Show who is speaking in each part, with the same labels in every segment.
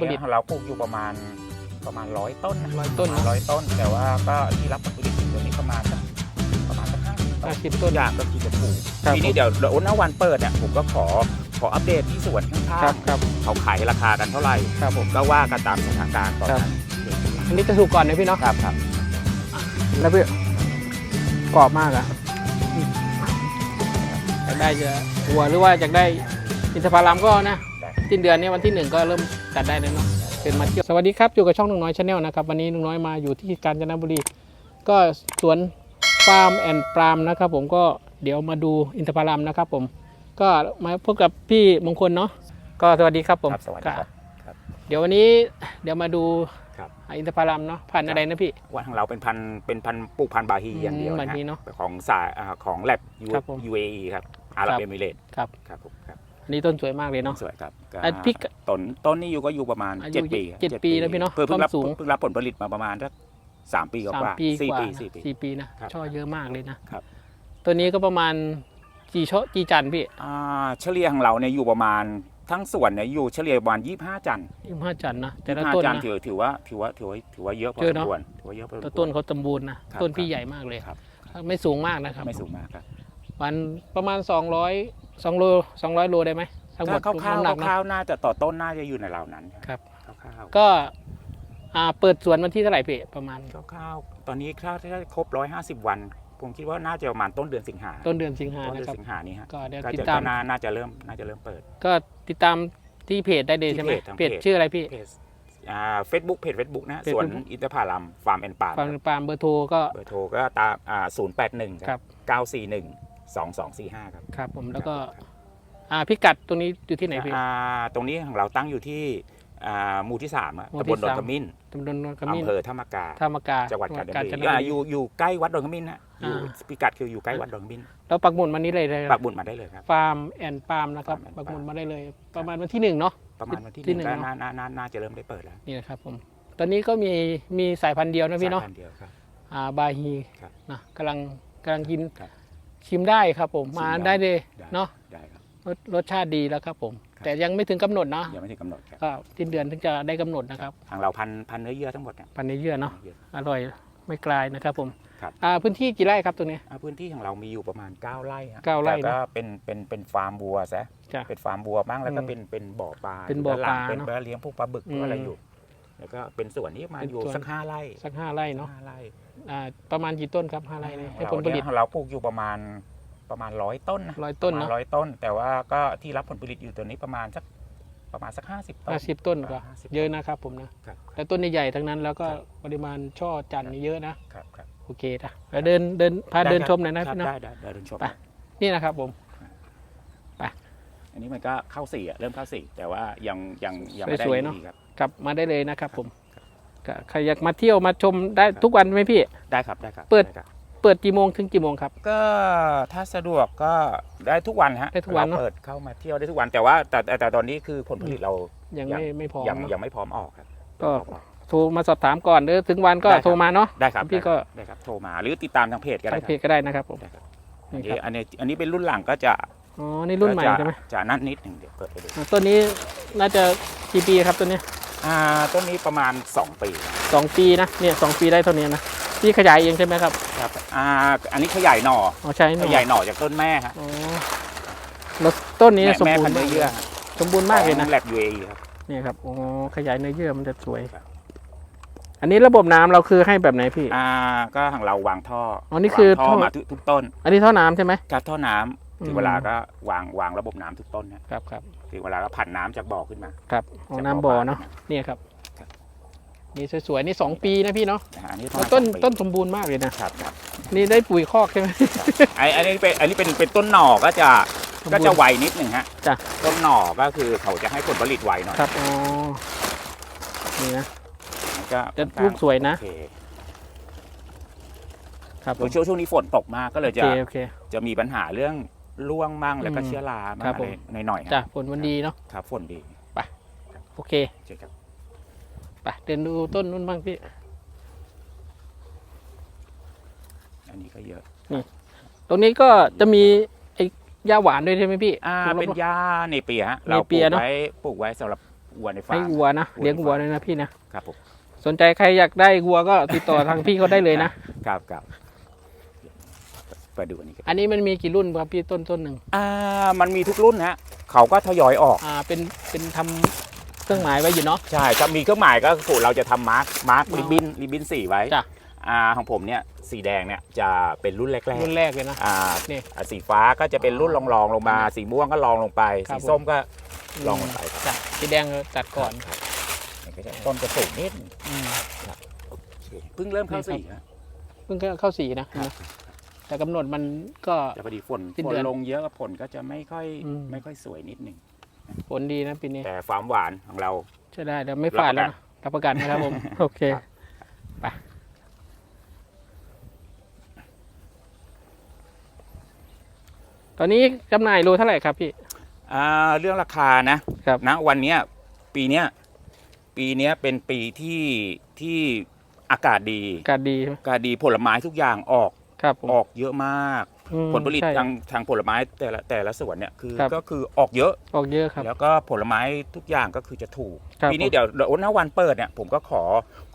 Speaker 1: ผลิต
Speaker 2: เราปลูกอยู่ประมาณประมาณร้อยต้นนะ
Speaker 1: ร้อยต้น
Speaker 2: ร้อยต้น แต่ว่าก็ที่รับผลผลิตอยู่ตัวนี้ประมาณสักประมาณสักห้าสิบต้
Speaker 1: ห้านสิบต้น
Speaker 2: อยากก็คิดจะปลูก
Speaker 1: ครับ
Speaker 2: ทีนี้เดี๋ยวเดี๋ยวหน้าวันเปิดเนี่ยผมก็ขอขออัปเดตที่สวนข้าง
Speaker 1: ครับครับ
Speaker 2: ๆเขาขายราคากันเท่าไหร่
Speaker 1: ครับผม
Speaker 2: ก็ว่ากันตามสถานการณ์ตอน
Speaker 1: ครับ
Speaker 2: นั้น
Speaker 1: อันนี้จะถูกก่อนนะพี่เนาะ
Speaker 2: ครับครับ
Speaker 1: แล้วพี่กรอบมากอะอยากได้จะหัวหรือว่าอยากได้อินทผลัมก็นะ
Speaker 2: ได้
Speaker 1: สิ้นเดือนนี้วันที่หนึ่งก็เริ่มตัดได้แล้วเนาะเชิญมาเที่ยวสวัสดีครับอยู่กับช่องหนุ่มน้อยชาแนลนะครับวันนี้หนุ่มน้อยมาอยู่ที่กาญจนบุรี ก็สวนฟาร์มแอนด์ปรามนะครับผมก็เดี๋ยวมาดูอินทผลัมนะครับผม ก็มาพบกับพี่มงคลเนาะก็สวัสดีครับผม
Speaker 2: ครับสวัสดีครับ
Speaker 1: ก็เดี๋ยววันนี้เดี๋ยวมาดู
Speaker 2: ครับ
Speaker 1: อินทผลัมเนาะพันธุ์อะไรนะพี่
Speaker 2: ว่าทางเราเป็นพันธุ์เป็นพันธุ์ปลูกพันธุ์บาฮีอย่างเดียว
Speaker 1: อืม
Speaker 2: นะ
Speaker 1: บาฮีเนอะ
Speaker 2: ของสายอ่าของแลบ
Speaker 1: ครับผม
Speaker 2: UAE ครับอาหรับ
Speaker 1: ครับ
Speaker 2: เอมิเรตส์
Speaker 1: ครับ
Speaker 2: ครับผมครับ
Speaker 1: อันนี้ต้นสวยมากเลยเนาะ
Speaker 2: สวยครับก็
Speaker 1: อะพี่ก
Speaker 2: ต้นต้นนี้อยู่ก็อยู่ประมาณ
Speaker 1: อายุ
Speaker 2: เจ็ดปีครับ
Speaker 1: เจ็ดปีนะพี่เนอะ
Speaker 2: เพิ่งเพิ่งรับ
Speaker 1: ความสูง
Speaker 2: เพิ่งรับผลผลิตมาประมาณสักสามปีก
Speaker 1: สาม
Speaker 2: ว่า
Speaker 1: ปี
Speaker 2: สี่
Speaker 1: กว่า
Speaker 2: ปี
Speaker 1: นะ
Speaker 2: สี่ปี
Speaker 1: สี่ปีนะครับช่อเยอะมากเลยนะครับ ตัวนี้ก็ประมาณกี่ช่อกี่จันทร์พี่
Speaker 2: อ่าเฉลี่ยของเราเนี่ยอยู่ประมาณทั้งส่วนเนี่ยอยู่เฉลี่ยประมาณยี่ห้าจันทร์
Speaker 1: ยี่ห้าจันทร์นะแต่ละ
Speaker 2: 25
Speaker 1: ต้น
Speaker 2: จันท
Speaker 1: นะ
Speaker 2: ร์ถือถือว่าถือว่าถือว่าถือว่าเยอะพอ
Speaker 1: เย
Speaker 2: ส
Speaker 1: อะ
Speaker 2: ม
Speaker 1: เนอะ
Speaker 2: ควรถือว่าเยอะพอสมคว
Speaker 1: แต่
Speaker 2: ร
Speaker 1: ต้นเขาสมบูรณ์นะ ครับต้นพี่
Speaker 2: ครับ
Speaker 1: ใหญ่มากเลย
Speaker 2: ครับ
Speaker 1: ไม่สูงมากนะครับ
Speaker 2: ไม่สูงมากครับ
Speaker 1: วันประมาณ 200 2โล200โลได้ไหมทั้งหมด
Speaker 2: ถ้าคร่าว
Speaker 1: น้ำหนัก
Speaker 2: ๆ
Speaker 1: เน
Speaker 2: คร่า
Speaker 1: อะ
Speaker 2: วๆน่าจะต่อต้นน่าจะอยู่ในราวนั้น
Speaker 1: ครับ
Speaker 2: คร่าวๆ
Speaker 1: ก็อ่าเปิดสวนวันที่เท่าไหร่พี่ประมาณ
Speaker 2: คร่าวๆตอนนี้ถ้าถ้าครบร้อยห้าสิบวัน ผมคิดว่าน่าจะประมาณต้นเดือนสิงหา
Speaker 1: ต้นเดือนสิงหา
Speaker 2: ต้นเดื
Speaker 1: นะ
Speaker 2: อน
Speaker 1: ครับ
Speaker 2: สิงหานี้ฮะ
Speaker 1: ก็เดี๋ยว
Speaker 2: ก็
Speaker 1: ติด
Speaker 2: จะ
Speaker 1: ตาม
Speaker 2: ก็น่าน่าจะเริ่มน่าจะเริ่มเปิด
Speaker 1: ก็ติดตามที่เพจได้เลยใช่ไหม
Speaker 2: ที่เพจทาง
Speaker 1: เพจ
Speaker 2: เพจ
Speaker 1: ชื่ออะไรพี่
Speaker 2: เพจอ่าเฟซบุ๊กเพจเฟซบุ๊กนะฮะ
Speaker 1: เพจ
Speaker 2: สวน
Speaker 1: Facebook
Speaker 2: อินทผลัมฟาร์มแอนด์ปาร์
Speaker 1: ฟังปาล์มเบอร์โทรก็
Speaker 2: เบอร์โทรก็ตามอ่าศูนย์แปดหนึ่ง
Speaker 1: ครับ
Speaker 2: เก้าสี่หนึ่ง สองสองสี่ห้าครับ
Speaker 1: ครับผมแล้วก็
Speaker 2: ครับ
Speaker 1: อ่าพิกัดตรงนี้อยู่ที่ไหนพี่
Speaker 2: อ่าตรงนี้ของเราตั้งอยู่ที่อ่าหมู่ที่สามอะ
Speaker 1: หมู่ที่
Speaker 2: ตำบลดอน
Speaker 1: สาม
Speaker 2: ขมิ้น
Speaker 1: ตำบลนนขมิ้น
Speaker 2: อำเภอธรรมกา
Speaker 1: ท่ามากา
Speaker 2: จังหวัดกาญจน
Speaker 1: กาญ
Speaker 2: บุ
Speaker 1: จน
Speaker 2: รี
Speaker 1: บุ
Speaker 2: อ่า
Speaker 1: รี
Speaker 2: อยู่อยู่ใกล้วัดดอนขมิ้นนะอยู่
Speaker 1: อ่า
Speaker 2: พิกัดคืออยู่ใกล้วัดดอนขมิ้น
Speaker 1: แล้วปักหมุดมานี้เลยเลย
Speaker 2: ปักบุญมาได้เลยครับ
Speaker 1: ฟาร์มแอนด์ปาล์มนะครับ
Speaker 2: Farm and
Speaker 1: ปักหมุด
Speaker 2: Palm
Speaker 1: มาได้เลย ประมาณวันที่หนึ่งเนาะ
Speaker 2: ประมาณวันที่ห
Speaker 1: ที่
Speaker 2: นึ่ง
Speaker 1: หนึ่ง
Speaker 2: ก็
Speaker 1: เนอะ
Speaker 2: น่าน่าน่าน่าจะเริ่มได้เปิดแล้ว
Speaker 1: นี่นะครับผมตอนนี้ก็มีมีสายพันธุ์เดียวนะพี่เนาะ
Speaker 2: สยพัธุ์เดียวครับ
Speaker 1: อ่าบาฮี
Speaker 2: ครับ
Speaker 1: นะกำลังกำลังกิน
Speaker 2: ครับ
Speaker 1: ชิมได้ครับผม
Speaker 2: ชิม
Speaker 1: มา
Speaker 2: ได้
Speaker 1: ได้เลย
Speaker 2: ได้
Speaker 1: เนาะ
Speaker 2: ได้ครับ
Speaker 1: รสรสชาติดีแล้วครับผม
Speaker 2: ครับ
Speaker 1: แต่ยังไม่ถึงกำหนดนะ
Speaker 2: ยังไม่ถึงกำหนดครับ
Speaker 1: ก็สิ้นเดือนถึงจะได้กำหนดนะครับ
Speaker 2: ทางเราพันพันเนื้อเยื่อทั้งหมดเนี่ย
Speaker 1: พันในเยื่อเนาะ
Speaker 2: เยื่อ
Speaker 1: อร่อยไม่กลายนะครับผม
Speaker 2: ครับ
Speaker 1: อ่าพื้นที่กี่ไร่ครับตัวนี้
Speaker 2: อ่าพื้นที่ของเรามีอยู่ประมาณ 9 ไร่ฮะ
Speaker 1: เก้าไร่
Speaker 2: แต่ก็
Speaker 1: นะ
Speaker 2: เป็นเป็นเป็นฟาร์มวัวซะ
Speaker 1: จ้ะ
Speaker 2: เป็นฟาร์มวัวบ้างแล้วก็
Speaker 1: อืม
Speaker 2: เป็นเป็นบ่อปลา
Speaker 1: เป็นบ่อปลา
Speaker 2: ยู่ด้นหงเป็น
Speaker 1: เนอะ
Speaker 2: บ่อเลี้ยงพวกปลาบึก
Speaker 1: อื
Speaker 2: พว
Speaker 1: ม
Speaker 2: กอะไรอยู่ แล้วก็เป็นส่วนนี้มา
Speaker 1: เป็น
Speaker 2: อยู่
Speaker 1: ส่วน
Speaker 2: สักห้าไร่
Speaker 1: สักห้าไร่เนาะ
Speaker 2: ห้าไร่
Speaker 1: อ่าประมาณกี่ต้นครับห้าไร่นี่ให้
Speaker 2: เรา
Speaker 1: ผลผลิต
Speaker 2: เนี่ยเราปลูกอยู่ประมาณประมาณร้อยต้นนะ
Speaker 1: ร้อยต้นเนาะ
Speaker 2: ร้อยต้น แต่ว่าก็ที่รับผลผลิตอยู่ตัวนี้ประมาณสักประมาณสักห้าสิบต้น
Speaker 1: ห้าสิบต้นกว่า
Speaker 2: ห้าสิบ
Speaker 1: เยอะนะครับผมนะ ครับ แต่ต้นใหญ่ๆทั้งนั้นแล้วก็
Speaker 2: ครับ
Speaker 1: ปริมาณช่อจันทร์นี่เยอะนะ ครับ
Speaker 2: ครับ
Speaker 1: โอเคนะแล้วเดินเดินพาเดิน
Speaker 2: ไครับ
Speaker 1: ชมหน่อยนะครับพี่เนาะ
Speaker 2: ได้ได้ได้เดินชม
Speaker 1: ไป นี่นะครับผม
Speaker 2: อันนี้มันก็เข้าสี่อะเริ่มเข้าสี่แต่ว่ายังยังยังไม่ได้
Speaker 1: สวยๆเนอะ
Speaker 2: ดีครับ
Speaker 1: กลับมาได้เลยนะครับผม
Speaker 2: ครับ
Speaker 1: ก็ใครอยากมาเที่ยวมาชมได้ทุกวันไหมพี่
Speaker 2: ได้ครับได้ครับ
Speaker 1: เปิด
Speaker 2: ไครับ
Speaker 1: เปิดกี่โมงถึงกี่โมงครับ
Speaker 2: ก็ถ้าสะดวกก็ได้ทุกวันฮะ
Speaker 1: ได้ทุกวันเนอะ
Speaker 2: เราเปิดเข้ามาเที่ยวได้ทุกวันแต่ว่าแต่แต่แต่ตอนนี้คือผลผลิตเรา
Speaker 1: ยัง
Speaker 2: ยัง
Speaker 1: ไม่ไม่พร้อม
Speaker 2: ยัง
Speaker 1: เนอะ
Speaker 2: ยังไม่พร้อมออกครับ
Speaker 1: ก็
Speaker 2: ยังไม่พร้อมออก
Speaker 1: โทรมาสอบถามก่อนหรือถึงวันก็
Speaker 2: ได้ครับ
Speaker 1: โทรมาเนาะ
Speaker 2: ได้ครับ
Speaker 1: พี่ก็
Speaker 2: ได้ครับโทรมาหรือติดตามทางเพจก็
Speaker 1: ทา
Speaker 2: ได้
Speaker 1: ง
Speaker 2: ค
Speaker 1: เพ
Speaker 2: รับ
Speaker 1: จก็ได้นะครับผม
Speaker 2: ได้ครับอัน
Speaker 1: นี่
Speaker 2: นี้
Speaker 1: ครับ
Speaker 2: อันนี้อันนี้เป็นรุ่นหลังก็จะ
Speaker 1: อ๋อ นี่รุ่นใหม่
Speaker 2: ก็จะ
Speaker 1: ใช่ไหม
Speaker 2: จะนั่นนิดหนึ่งเดี๋ยวเปิดไปดู
Speaker 1: อ่าต้นนี้น่าจะกี่ปีครับต้นนี้
Speaker 2: อ่าต้นนี้ประมาณ 2 ปี
Speaker 1: สองปีนะเนี่ยสองปีได้เท่านี้นะพี่ขยายเองใช่ไหมครับ
Speaker 2: ครับอ่าอันนี้ขยายหน่อ
Speaker 1: อ๋อใช้ห
Speaker 2: ข
Speaker 1: น่อย
Speaker 2: ยายหน่อจากต้นแม่ฮะ
Speaker 1: อ๋อแล้วต้นนี้
Speaker 2: แม่
Speaker 1: สม
Speaker 2: แม่
Speaker 1: บู
Speaker 2: พั
Speaker 1: ร
Speaker 2: น
Speaker 1: ณ์
Speaker 2: ธุ์เนื้อเยื่อ
Speaker 1: สมบูรณ์มากเลยนะ
Speaker 2: แลบยูเอครับ
Speaker 1: เนี่ยครับอ๋อขยายเนื้อเยื่อมันจะสวย
Speaker 2: ครับ
Speaker 1: อันนี้ระบบน้ำเราคือให้แบบไหนพี่
Speaker 2: อ่า ก็ทางเราวางท่อ
Speaker 1: อ๋อนี่คือ
Speaker 2: วางท่อ
Speaker 1: ท่อ
Speaker 2: มาทุกทุกต้น
Speaker 1: อันนี้ท่อน้ำใช่ไหม
Speaker 2: กับท่อน้ำ
Speaker 1: อืม
Speaker 2: ถึงเวลาก็วางวางระบบน้ำทุกต้นเนี่ย
Speaker 1: ครับครับ
Speaker 2: ถึงเวลาก็ผ่านน้ำจากบ่อขึ้นมา
Speaker 1: ครับอ๋อ
Speaker 2: จาก
Speaker 1: น้ำบ่อ
Speaker 2: ปล
Speaker 1: เนาะเนี่ยครับ
Speaker 2: ครับ
Speaker 1: นี่สวยๆนี่สองปีนะพี่เนาะ
Speaker 2: นะฮะอันนี้
Speaker 1: แล้วต้น
Speaker 2: สองปี
Speaker 1: ต้นสมบูรณ์มากเลยนะ ครับ
Speaker 2: ครับ
Speaker 1: นี่ได้ปุ๋ยคอกใช่ไหม
Speaker 2: ไออันนี้เป็นอันนี้เป็นเป็นต้นหน่อก็จะ
Speaker 1: สมบูรณ์
Speaker 2: ก็จะไวนิดหนึ่งฮะ
Speaker 1: จ้ะ
Speaker 2: ต้นหน่อก็คือเขาจะให้ผลผลิตไวหน่อย
Speaker 1: ครับอ๋อนี่นะ
Speaker 2: มันก็
Speaker 1: แต่ลูกสวยนะ
Speaker 2: โอเค
Speaker 1: ครับผ
Speaker 2: โด
Speaker 1: ม
Speaker 2: ยช่วงช่วงนี้ฝนตกมากก็เลย
Speaker 1: โอ
Speaker 2: จะ
Speaker 1: เคโอเค
Speaker 2: จะมีปัญหาเรื่อง ร่วงมั่งแล้วก็
Speaker 1: อืม
Speaker 2: เชื้อรา
Speaker 1: ครั
Speaker 2: มั่
Speaker 1: บ
Speaker 2: ง
Speaker 1: ผ
Speaker 2: อะ
Speaker 1: ม
Speaker 2: ไรหน่อยๆฮะ
Speaker 1: จ้ะผลมันดีเนาะ
Speaker 2: ครับฝนดี
Speaker 1: โอเค
Speaker 2: ใช่ครับ
Speaker 1: ไปเดินดูต้นนู้นบ้างพี่
Speaker 2: อันนี้ก็เยอะ
Speaker 1: ตรงนี้ก็จะมีไอ้หญ้าหวานด้วยใช่ไหมพี่
Speaker 2: อ่า
Speaker 1: ดูรอบๆ
Speaker 2: เป็นหญ้าเนเปียฮะ
Speaker 1: เน
Speaker 2: เราป
Speaker 1: เปี
Speaker 2: ลู
Speaker 1: ย
Speaker 2: ก
Speaker 1: เนอะ
Speaker 2: ไว้ปลูกไว้สำหรับวัวในฟา
Speaker 1: ให้
Speaker 2: ร์ม
Speaker 1: วัวนะ
Speaker 2: วัว
Speaker 1: เลี้ยงวัวเลยนะพี่นะ ครับ
Speaker 2: ผม
Speaker 1: สนใจใครอยากได้วัวก็ติดต่อทางพี่เขาได้เลยนะ
Speaker 2: ครับครับ ไปดูอันนี้กัน
Speaker 1: อันนี้มันมีกี่รุ่นครับพี่ต้นต้นหนึ่ง
Speaker 2: อ่ามันมีทุกรุ่นฮะเขาก็ทยอยออก
Speaker 1: อ่าเป็นเป็นทำเครื่องหมายไว้อยู่เนาะ
Speaker 2: ใช่จะมีเครื่องหมายก็คือเราจะทำมาร์กมาร์ก
Speaker 1: อ๋อ
Speaker 2: ริบบินริบบินสีไว้
Speaker 1: จ้ะ
Speaker 2: อ่าของผมเนี่ยสีแดงเนี่ยจะเป็นรุ่นแรก
Speaker 1: รุ่นแรกเลยนะ
Speaker 2: ๆอ่า
Speaker 1: นี่
Speaker 2: อ่าสีฟ้าก็จะเป็นรุ่นรองๆลงมา สีม่วงก็รองลงไป
Speaker 1: ครั
Speaker 2: สี
Speaker 1: บ
Speaker 2: ส้มก็รองลงไปครับ
Speaker 1: จ้ะสีแดงตัดก่อน
Speaker 2: ครับนี่ก็จะต้นจะสูงนิดนึง
Speaker 1: อืม
Speaker 2: โอเคเพิ่งเริ่มเข้า
Speaker 1: นี่ครับ
Speaker 2: สีฮะ
Speaker 1: เพิ่งเข้าสีนะ แต่กำหนดมันก็
Speaker 2: จะพอดีฝน
Speaker 1: สิ้น
Speaker 2: ฝ
Speaker 1: เดื
Speaker 2: น
Speaker 1: อน
Speaker 2: ลงเยอะกับผลก็จะไม่ค่อย
Speaker 1: อืม
Speaker 2: ไม่ค่อยสวยนิดนึง
Speaker 1: ผลดีนะปีนี้
Speaker 2: แต่ความหวานของเรา
Speaker 1: ใช่ได้แต่ไม่ฝาดแล้วนะรับประกันนะครับผม โอเค
Speaker 2: ครับ
Speaker 1: ไป ตอนนี้จำหน่ายโลเท่าไหร่ครับพี่
Speaker 2: อ่าเรื่องราคานะครับณวันเนี้ยปีเนี้ยปีเนี้ยเป็นปีที่ที่อากาศดี
Speaker 1: อากาศดีใช่ไหม
Speaker 2: อากาศดีผลไม้ทุกอย่างออก
Speaker 1: ครับผม
Speaker 2: ออกเยอะมาก
Speaker 1: อืม
Speaker 2: ผลผลิต
Speaker 1: ใช่
Speaker 2: ทางทางผลไม้แต่ละแต่ละสวนเนี่ยคือ
Speaker 1: ครับ
Speaker 2: ก็คือออกเยอะ
Speaker 1: ออกเยอะครับ
Speaker 2: แล้วก็ผลไม้ทุกอย่างก็คือจะถูก
Speaker 1: ครับ
Speaker 2: ปีนี้
Speaker 1: ผม
Speaker 2: เดี๋ยวเดี๋ยวณวันเปิดเนี่ยผมก็ขอ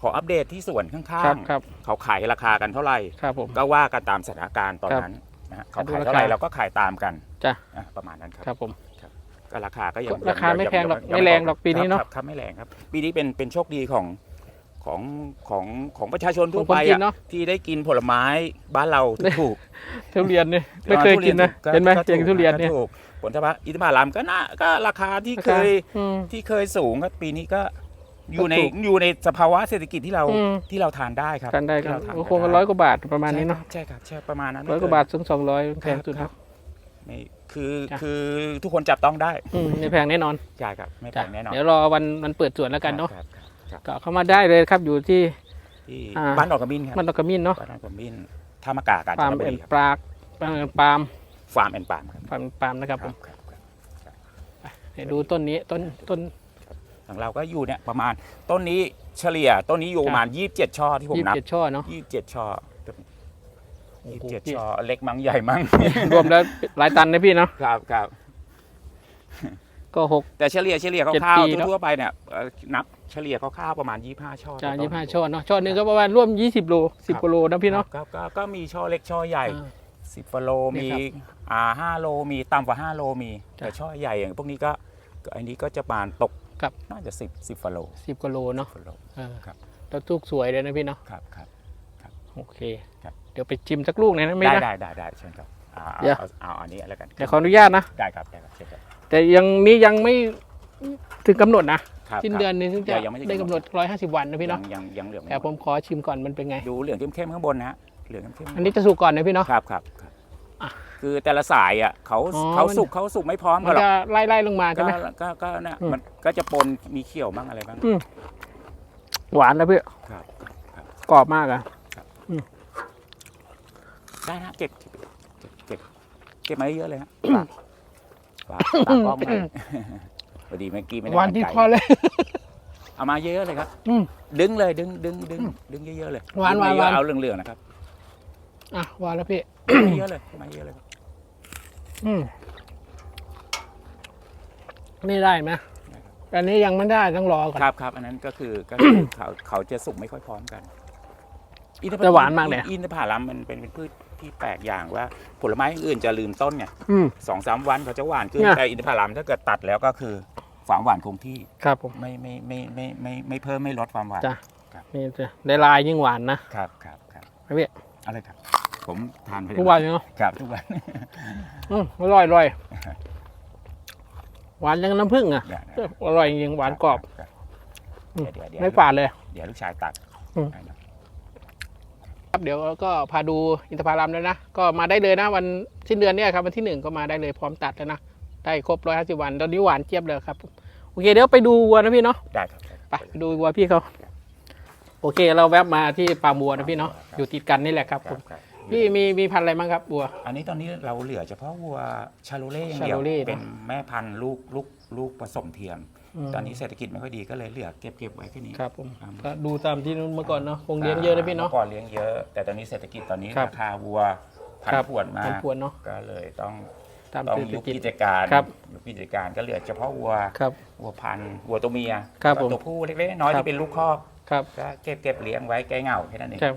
Speaker 2: ขออัปเดตที่สวนข้า
Speaker 1: ครับ
Speaker 2: ง
Speaker 1: ครับ
Speaker 2: ๆเขาขายราคากันเท่าไหร่
Speaker 1: ครับผม
Speaker 2: ก็ว่ากันตามสถานการณ์ตอน
Speaker 1: ครับ
Speaker 2: นั้นนะฮะ
Speaker 1: ครั
Speaker 2: เขา
Speaker 1: บ
Speaker 2: ขายเท่าไหร่
Speaker 1: ดูราคา
Speaker 2: เราก็ขายตามกัน
Speaker 1: จ้ะ
Speaker 2: อะประมาณนั้นครับ
Speaker 1: ครับผม
Speaker 2: ก็ราคาก็ยัง
Speaker 1: ราคาไม่แพงหรอก
Speaker 2: ยั
Speaker 1: ไม่แรงหรอกปีนี้เนอะ
Speaker 2: ครับครับไม่แรงครับ ปีนี้เป็นเป็นโชคดีของ ของของของประชาชน
Speaker 1: ข
Speaker 2: ทั่
Speaker 1: อ
Speaker 2: ว
Speaker 1: งคน
Speaker 2: ไป
Speaker 1: กิน
Speaker 2: อะ
Speaker 1: เนาะ
Speaker 2: ที่ได้กินผลไม้บ้านเราถูก
Speaker 1: ทุเรียนเนี่ยไม่เคยกินนะ
Speaker 2: ทุรี
Speaker 1: เห็นไหม
Speaker 2: ก็
Speaker 1: เสียงทุเรียนเนี่ย
Speaker 2: ก็ถูกผลทพะอินทผลัมก็น่าก็ราคาที่เคย
Speaker 1: อืม
Speaker 2: ที่เคยสูงก็ปีนี้ก็อยู่ใน
Speaker 1: ก็ถูก
Speaker 2: อยู่ในสภาวะเศรษฐกิจที่เรา
Speaker 1: อืม
Speaker 2: ที่เราทานได้ครับ
Speaker 1: กันได้ครับ
Speaker 2: ที่เาทาน
Speaker 1: ก็คงกันร้อยกว่าบาทประมาณนี้เนาะ
Speaker 2: ใช่ครับใช่ครับประมาณนั้น
Speaker 1: ร้อยกว่าบาทถึงสองร้อยแพงสุด
Speaker 2: ค
Speaker 1: ค
Speaker 2: รั
Speaker 1: รั
Speaker 2: บบไม่คือ
Speaker 1: จ้ะ
Speaker 2: คือทุกคนจับต้องได้
Speaker 1: อืมไม่แพงแน่นอน
Speaker 2: ใช่ครับไม่แพ
Speaker 1: จ้ะ
Speaker 2: งแน่นอน
Speaker 1: เดี๋ยวรอวันมันเปิดสวนแล้วกันเนาะ
Speaker 2: ครับครับ
Speaker 1: ก็เข้ามาได้เลยครับอยู่ที่
Speaker 2: ที่
Speaker 1: อ่า
Speaker 2: บ้านดอกกระมินครับ
Speaker 1: มันตะกมินเนาะ
Speaker 2: บ้านดอกกระมินท่ามะกาการ
Speaker 1: ฟาร์ม
Speaker 2: จันทบุ
Speaker 1: แอน
Speaker 2: รีครับ
Speaker 1: ปลากปลาปาล์ม
Speaker 2: ฟาร์มแอนด์ปาล์มครับ
Speaker 1: ฟาร์มปาล์มนะครับผม
Speaker 2: ครับครับ
Speaker 1: เดี๋ยวดูต้นนี้ต้นต้น
Speaker 2: ของเราก็อยู่เนี่ยประมาณต้นนี้เฉลี่ยต้นนี้อยู่ประมาณ 27 ช่อที่ผม
Speaker 1: ยี่สิ
Speaker 2: นั
Speaker 1: บบ เจ็ดช่อเนาะ
Speaker 2: 27ช่อ
Speaker 1: โอ้โห
Speaker 2: 27ช่อเล็กมั้งใหญ่มั้ง
Speaker 1: รวมแล้วหลายตันนะพี่เนาะ
Speaker 2: ครับครับ
Speaker 1: ก็หก
Speaker 2: แต่เฉลี่ยเฉลี่ย
Speaker 1: เจ็ด
Speaker 2: คร่าว
Speaker 1: ปีแล้ว
Speaker 2: ๆทั่วๆไปเนี่ยเอ่อนับเฉลี่ยคร่าวๆประมาณ 25ช่อ
Speaker 1: จาน
Speaker 2: ต่ต้น
Speaker 1: ยี่ห้าช่อเนาะช่อหนึ่งก็ประมาณร่วมยี่สิบโลสิบ
Speaker 2: ครับ
Speaker 1: กว่าโลนะพี่เนาะ
Speaker 2: ครับก็ก็มีช่อเล็กช่อใหญ่
Speaker 1: อ่า
Speaker 2: สิบโล
Speaker 1: นี่
Speaker 2: มี
Speaker 1: ครับ
Speaker 2: อ่าห้าโลมีต่ำกว่าห้าโลมี
Speaker 1: จ้ะ
Speaker 2: แต่ช่อใหญ่อย่างพวกนี้ก็ก็อันนี้ก็จะประมาณตก
Speaker 1: ครับ
Speaker 2: น่าจะสิบสิบโล
Speaker 1: สิบกว่าโลเนาะ
Speaker 2: 10โล
Speaker 1: เออ
Speaker 2: ครับ
Speaker 1: แล้วทุกสวยเลยนะพี่เนาะ
Speaker 2: ครับครับ
Speaker 1: โอเค
Speaker 2: ครับ
Speaker 1: เดี๋ยวไปชิมสักลูกหน่อยนะไม่
Speaker 2: ได้
Speaker 1: นะ
Speaker 2: ได้ได้ได้เชิญครับอ่า
Speaker 1: เดี๋ยว
Speaker 2: เอาเอาเอาอันนี้แล้วกัน
Speaker 1: เดี๋ยวขออนุญาตนะ
Speaker 2: ได้ครับได้ครับเชิญครับ
Speaker 1: แต่ยังนี้ยังไม่ถึงกำหนดนะครับสิ้น
Speaker 2: ครับ
Speaker 1: เดือนนี้ถึงจะ
Speaker 2: ยังไม่ถึง
Speaker 1: ได้กำหนดร้อยห้าสิบวันนะพี่
Speaker 2: ยั
Speaker 1: เนาะ
Speaker 2: งยังยังเหลือง
Speaker 1: แต่ผมขอชิมก่อนมันเป็นไง
Speaker 2: ดูเหลืองเข้มๆข้างบนนะฮะเหลืองเข้มๆ
Speaker 1: อันนี้จะสุกก่อนนะพี่เนาะ
Speaker 2: ครับครับครับ
Speaker 1: อะ
Speaker 2: คือแต่ละสายอะเขา
Speaker 1: อ๋อ
Speaker 2: เขา
Speaker 1: มัน
Speaker 2: สุกเขาสุกไม่พร้อม
Speaker 1: มั
Speaker 2: กันนหรอก
Speaker 1: จะไล่ไล่ลงมาใช่
Speaker 2: ก็
Speaker 1: ไหม
Speaker 2: ก็ก็เนี่ย
Speaker 1: อืม
Speaker 2: มันก็จะปนมีเขียวบ้างอะไรบ้าง
Speaker 1: อืมหวานนะพี่
Speaker 2: ครับครับ
Speaker 1: กรอบมากอะ
Speaker 2: ได้นะเก็บเก็บเก็บมาเยอะเลยฮะ ฝากฝากฝากกล้องหน่อยพอดีเมื่อกี้ไม่ได้
Speaker 1: หวานที่
Speaker 2: ตั้ง
Speaker 1: คอ
Speaker 2: ใจ
Speaker 1: เลย
Speaker 2: เอามาเยอะๆเลยครับ
Speaker 1: อืม
Speaker 2: ดึงเลยดึงดึงดึงดึงเยอะๆเลย
Speaker 1: หวาน
Speaker 2: ดึง
Speaker 1: หวาน
Speaker 2: เยอะๆ
Speaker 1: หวาน
Speaker 2: เอาเหลืองๆนะครับ
Speaker 1: อะหวานแล้วพี่
Speaker 2: ดึงเยอะๆเลยมาเยอะเลยครับ
Speaker 1: อืมนี่ได้ไหมอันนี้ยังไม่ได้ต้องรอก่อน
Speaker 2: ครับครับอันนั้นก็คือก็คือเขาเขาจะสุกไม่ค่อยพร้อมกัน อินทผ
Speaker 1: แต่หวานมากเลย
Speaker 2: อินทผลัมมันเป็นเป็นพืชที่แปลกอย่างว่า ผลไม้อื่นจะลืมต้นไง
Speaker 1: อืม
Speaker 2: สองสามวันเขาจะหวานขึ้น
Speaker 1: เนี่ย
Speaker 2: แต่อินทผลัมถ้าเกิดตัดแล้วก็คือความหวานคงที่
Speaker 1: ครับผม
Speaker 2: ไม่ไม่ไม่ไม่ไม่ไม่เพิ่มไม่ลดความหวาน
Speaker 1: จ้ะนี่จะได้ลายยิ่งหวานนะครับ
Speaker 2: ครับครับ
Speaker 1: นะพี่
Speaker 2: อะไรครับ ผมทานไป
Speaker 1: ทุกวันเนาะ
Speaker 2: ครับทุกวัน
Speaker 1: อืมอร่อยอร่อยหวานยังน้ำผึ้งอะ
Speaker 2: ได้ได้
Speaker 1: เอออร่อยจริงๆหวานกรอบ
Speaker 2: ค
Speaker 1: อืม
Speaker 2: เดี๋ยวเดี๋ยว
Speaker 1: ไม่ฝาดเลย
Speaker 2: เดี๋ยวลูกชายตัด
Speaker 1: อืม
Speaker 2: ให้หน่อย
Speaker 1: ครับเดี๋ยวก็พาดูอินทผลัมแล้วนะ ก็มาได้เลยนะวันสิ้นเดือนเนี้ยครับวันที่หนึ่งก็มาได้เลยพร้อมตัดแล้วนะ ได้ครบร้อยห้าสิบวัน ตอนนี้หวานเจี๊ยบเลยครับ โอเคเดี๋ยวไปดูวัวนะพี่เนาะ
Speaker 2: ได้ครับ
Speaker 1: ไปไปดูวัวพี่เขา โอเคเราแวบมาที่ฟาร์มวัวนะพี่เนาะ อยู่ติดกันนี่แหละครับ
Speaker 2: ค
Speaker 1: ผ
Speaker 2: รับ
Speaker 1: ม
Speaker 2: ครับ
Speaker 1: พี่มีมีพันธุ์อะไรบ้างครับวัว
Speaker 2: อันนี้ตอนนี้เราเหลือเฉพาะวัวชาโลเล่อย่างเดียว
Speaker 1: ชาโลเล่นะ
Speaker 2: เป็นแม่พันธุ์ลูกลูกลูกผสมเทียม
Speaker 1: ม
Speaker 2: ตอนนี้เศรษฐกิจไม่ค่อยดีก็เลยเหลือเก็บเก็บไว้แค่นี้
Speaker 1: ครับผม
Speaker 2: ครับ
Speaker 1: ก็ดูตามที่นู้นเมื่อก่อนเนาะคงเลี้ยงเยอะนะพี่เนาะ
Speaker 2: มื่อก่อนเลี้ยงเยอะ แต่ตอนนี้เศรษฐกิจตอนนี้
Speaker 1: ครับ
Speaker 2: ราคาวัวผัน
Speaker 1: ครับ
Speaker 2: ผวนมา
Speaker 1: ผัน
Speaker 2: ก
Speaker 1: ผวนเนาะ
Speaker 2: ก็เลยต้อง
Speaker 1: ตาม
Speaker 2: ต้อง
Speaker 1: เศรษฐ
Speaker 2: ยุบ
Speaker 1: กิจ
Speaker 2: กิจการ
Speaker 1: ครับ
Speaker 2: ยุบกิจการก็เหลือเฉพาะวัว
Speaker 1: ครับ
Speaker 2: วัวพันธุ์วัวตัวเมีย
Speaker 1: ครับ
Speaker 2: แล้ว
Speaker 1: ผม
Speaker 2: ตัวผู้เล็กๆน้อยๆ
Speaker 1: ครับ
Speaker 2: ที่เป็นลูกคอก
Speaker 1: ครับ
Speaker 2: ก็เก็บเก็บเลี้ยงไว้แก้เหงาแค่นั้นเอง
Speaker 1: ครับ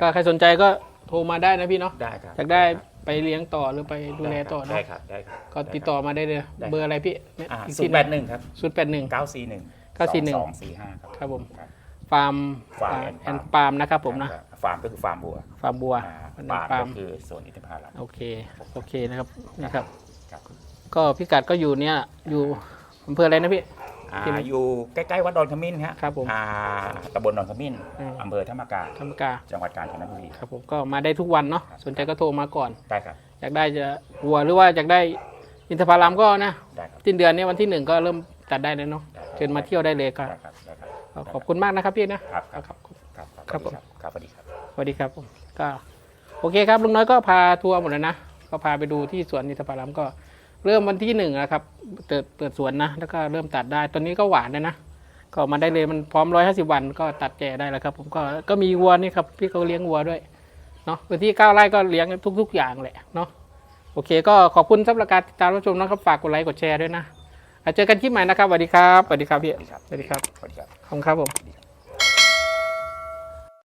Speaker 1: ก็ใครสนใจก็โทรมาได้นะพี่เนาะ
Speaker 2: ได้ครับ
Speaker 1: อยากได้ ไปเลี้ยงต่อหรือไปดูแลต่อเนาะ
Speaker 2: ได้ครับได้ครับ
Speaker 1: ก็ติดต่อมาได้เลย
Speaker 2: ได้
Speaker 1: เบอร์อะไรพี่เนี่ยอีก
Speaker 2: ศู
Speaker 1: ที
Speaker 2: นย์แปดหนึ่งครับ
Speaker 1: ศูนย์แปดหนึ่ง
Speaker 2: เก้าสี่หนึ่ง
Speaker 1: 941
Speaker 2: สองสี่ห้าครับ
Speaker 1: ครับผม
Speaker 2: ครับ
Speaker 1: ฟาร์ม
Speaker 2: ฟาร์ม
Speaker 1: แอนปาล์มนะครับผมนะ
Speaker 2: ฟาร์มก็คือฟาร์มบัว
Speaker 1: ฟาร์มบัว
Speaker 2: อ่า
Speaker 1: แอน
Speaker 2: ปาล์ม
Speaker 1: ปาล์ม
Speaker 2: ก็คือสวนอินทผลัม
Speaker 1: โอเคโอเคนะครับนี่ครับ
Speaker 2: ครับ
Speaker 1: ก็พิกัดก็อยู่เนี่ยอยู่อำเภออะไรนะพี่
Speaker 2: อ่า
Speaker 1: ที่ไหน
Speaker 2: อยู่ใกล้ๆวัดดอนขมิ้นฮะ
Speaker 1: ครับผม
Speaker 2: อ่าตำบลดอนขมิ้น
Speaker 1: อืม
Speaker 2: อำเภอธรรมกา
Speaker 1: ธรรมกา
Speaker 2: จังหวัดกาญจนบุรี
Speaker 1: ครับผมก็มาได้ทุกวันเนาะสนใจก็โทรมาก่อน
Speaker 2: ได้ครับ
Speaker 1: อยากได้จะวัวหรือว่าอยากได้อินทผลัมก็นะ
Speaker 2: ได้ครับ
Speaker 1: สิ้นเดือนเนี้วันที่หนึ่งก็เริ่มจัดได้เลยเนาะ
Speaker 2: ได้ครับ
Speaker 1: เชิญมาเที่ยวได้เลยก็
Speaker 2: ได้ครับได้ครับ
Speaker 1: ก็ขอบคุณมากนะครับพี่นะ ครับ
Speaker 2: ครับ
Speaker 1: ครับ
Speaker 2: ครับ
Speaker 1: ครับผม
Speaker 2: ครับสวัสดีครับ
Speaker 1: สวัสดีครับผมก็โอเคครับลุงน้อยก็พาทัวร์หมดแล้วนะ ก็พาไปดูที่สวนอินทผลัมก็ เริ่มวันที่หนึ่งนะครับเปิดเปิดสวนนะ แล้วก็เริ่มตัดได้ ตอนนี้ก็หวานเลยนะ ก็มาได้เลยมันพร้อมร้อยห้าสิบวันก็ตัดแจได้แล้วครับ ผมก็ก็มีวัวนี่ครับพี่เขาเลี้ยงวัวด้วยเนาะพื้นที่เก้าไร่ก็เลี้ยงทุก ๆ อย่างแหละเนาะโอเค ก็ขอบคุณสำหรับการติดตามรับชมนะครับฝากกดไลค์กดแชร์ด้วยนะอะเจอกันคลิปใหม่นะครับสวัสดีครับสวัสดีครับพี่
Speaker 2: สวัสดีครับ
Speaker 1: สวัสดีครับ
Speaker 2: สวัสดีครับ
Speaker 1: ขอบคุณครับผม
Speaker 2: สวัสดีครับ